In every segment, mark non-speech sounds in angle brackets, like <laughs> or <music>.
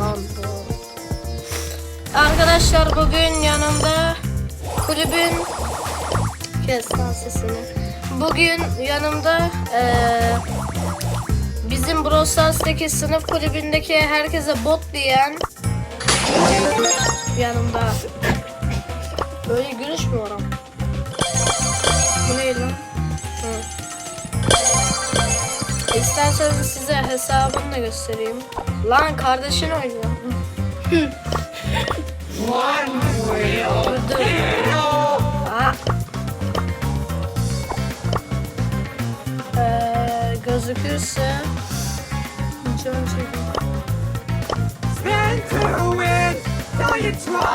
Lan bu. Arkadaşlar bugün yanımda kulübün kes sesini. Bugün yanımda eee bizim Brawl Stars'taki sınıf kulübündeki herkese bot diyen yanımda. Böyle gülüş mü var ama? İsterseniz size hesabını da göstereyim. Lan kardeşin oynuyor. dur dur. Ee, gözükürse!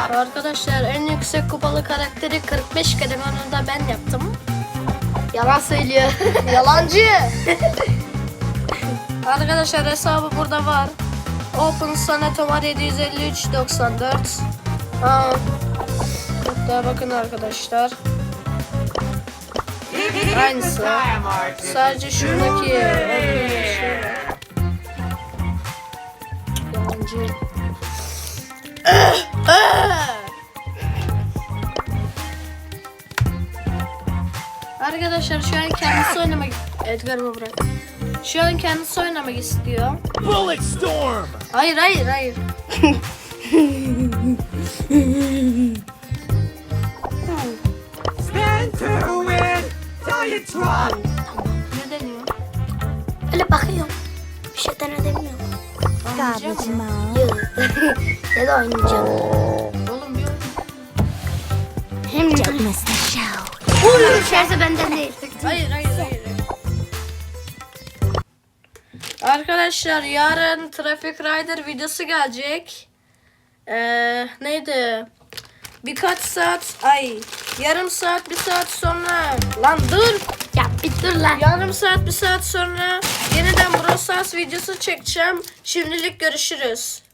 Arkadaşlar en yüksek kupalı karakteri 45 kere ben yaptım. Yalan söylüyor. <laughs> Yalancı. <laughs> Arkadaşlar hesabı burada var. Open Soneto var 753 94. Aa. Hatta bakın arkadaşlar. Aynısı. Sadece şuradaki şey Arkadaşlar şu an kendisi oynamak Edgar'ımı bırak. Şu an kendisi oynamak istiyor. Bullet storm! Hayır hayır hayır. Stand to win! Giant drop! Ne deniyor? Öyle bakıyorum. Bir şey denedemiyorum. Mı? Yok. ya da oynayacağım. Oğlum yok. Hem Çekmesin şov. Uy düşerse benden değil. Hayır hayır hayır. Arkadaşlar yarın Traffic Rider videosu gelecek. Ee, neydi? Birkaç saat, ay yarım saat, bir saat sonra. Lan dur. Ya bir dur lan. Yarım saat, bir saat sonra yeniden Brawl Stars videosu çekeceğim. Şimdilik görüşürüz.